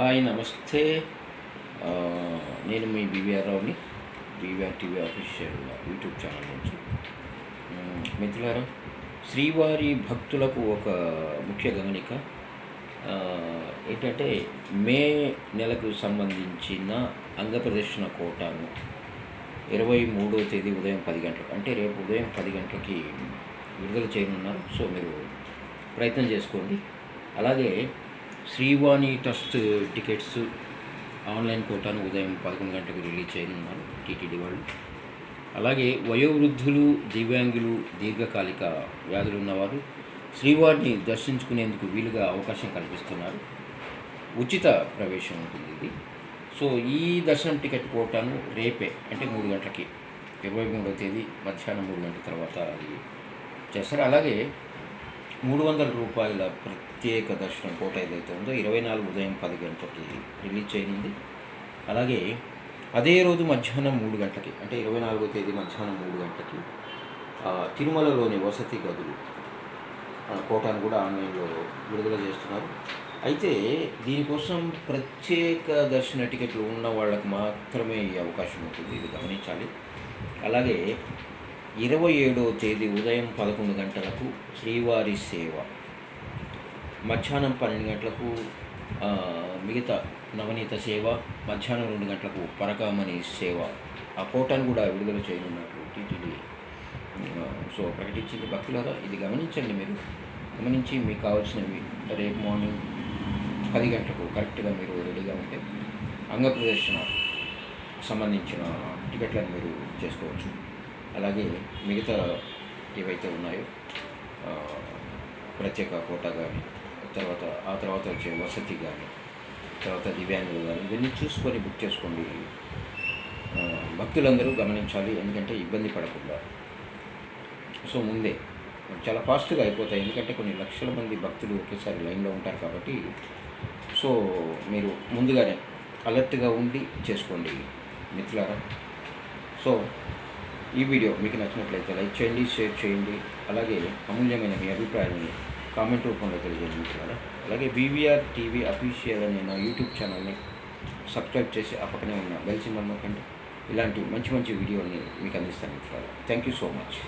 Hi నమస్తే. నేను మీ BVR రావుని B V R TV official YouTube channel నుంచి. మిత్రులారా శ్రీవారి భక్తులకు ఒక ముఖ్య గమనిక ఏంటంటే మే నెలకు సంబంధించిన అంగప్రదర్శన కోటాను ఇరవై మూడో తేదీ ఉదయం పది గంటలకు అంటే రేపు ఉదయం పది గంటలకి విడుదల చేయనున్నారు. సో మీరు ప్రయత్నం చేసుకోండి. అలాగే శ్రీవాణి ట్రస్ట్ టికెట్స్ ఆన్లైన్ కోటాను ఉదయం పదకొండు గంటలకు రిలీజ్ చేయనున్నారు టీటీడీ వాళ్ళు. అలాగే వయోవృద్ధులు దివ్యాంగులు దీర్ఘకాలిక వ్యాధులు ఉన్నవారు శ్రీవారిని దర్శించుకునేందుకు వీలుగా అవకాశం కల్పిస్తున్నారు. ఉచిత ప్రవేశం ఉంటుంది ఇది. సో ఈ దర్శనం టికెట్ కోటాను రేపే అంటే మూడు గంటలకి ఇరవై మూడవ తేదీ మధ్యాహ్నం మూడు గంటల తర్వాత అది చేస్తారు. అలాగే మూడు వందల రూపాయల ప్రత్యేక దర్శనం కోట ఏదైతే ఉందో ఇరవై నాలుగు ఉదయం పది గంటలకి రిలీజ్ చేయనుంది. అలాగే అదే రోజు మధ్యాహ్నం మూడు గంటలకి అంటే ఇరవై నాలుగో తేదీ మధ్యాహ్నం మూడు గంటలకి తిరుమలలోని వసతి గదులు ఆ, కోటాను కూడా ఆన్లైన్లో విడుదల చేస్తున్నారు. అయితే దీనికోసం ప్రత్యేక దర్శన టికెట్లు ఉన్న వాళ్ళకి మాత్రమే ఈ అవకాశం ఉంటుంది. ఇది గమనించాలి. అలాగే ఇరవై ఏడవ తేదీ ఉదయం పదకొండు గంటలకు శ్రీవారి సేవ. మధ్యాహ్నం పన్నెండు గంటలకు మిగతా నవనీత సేవ మధ్యాహ్నం రెండు గంటలకు పరకామణి సేవ. ఆ కోటను కూడా విడుదల చేయనున్నట్టు టీటీడీ సో ప్రకటించింది. భక్తులారా ఇది గమనించండి మీరు. గమనించి మీకు కావాల్సినవి రేపు మార్నింగ్ పది గంటలకు కరెక్ట్గా మీరు రెడీగా ఉంటే అంగ ప్రదర్శన సంబంధించిన టికెట్లను మీరు చేసుకోవచ్చు. అలాగే మిగతా ఏవైతే ఉన్నాయో ప్రత్యేక కోటా కానీ తర్వాత ఆ తర్వాత వచ్చే వసతి కానీ తర్వాత దివ్యాంగులు కానీ ఇవన్నీ చూసుకొని బుక్ చేసుకోండి. భక్తులందరూ గమనించాలి ఎందుకంటే ఇబ్బంది పడకుండా. సో ముందే చాలా ఫాస్ట్గా అయిపోతాయి ఎందుకంటే కొన్ని లక్షల మంది భక్తులు ఒకేసారి లైన్లో ఉంటారు కాబట్టి. సో మీరు ముందుగానే అలర్ట్గా ఉండి చేసుకోండి మిత్రులారా. సో ఈ వీడియో మీకు నచ్చినట్లయితే లైక్ చేయండి షేర్ చేయండి. అలాగే అమూల్యమైన మీ అభిప్రాయాన్ని కామెంట్ రూపంలో తెలియజేయండి. మిత్రులారా అలాగే బీవీఆర్ టీవీ అఫీషియల్ అనే నా యూట్యూబ్ ఛానల్ని సబ్స్క్రైబ్ చేసి ఆ పక్కనే ఉన్న బెల్ సింబల్ నొక్కండి. ఇలాంటి మంచి మంచి వీడియోని మీకు అందిస్తాను. మిత్రులారా థ్యాంక్ యూ సో మచ్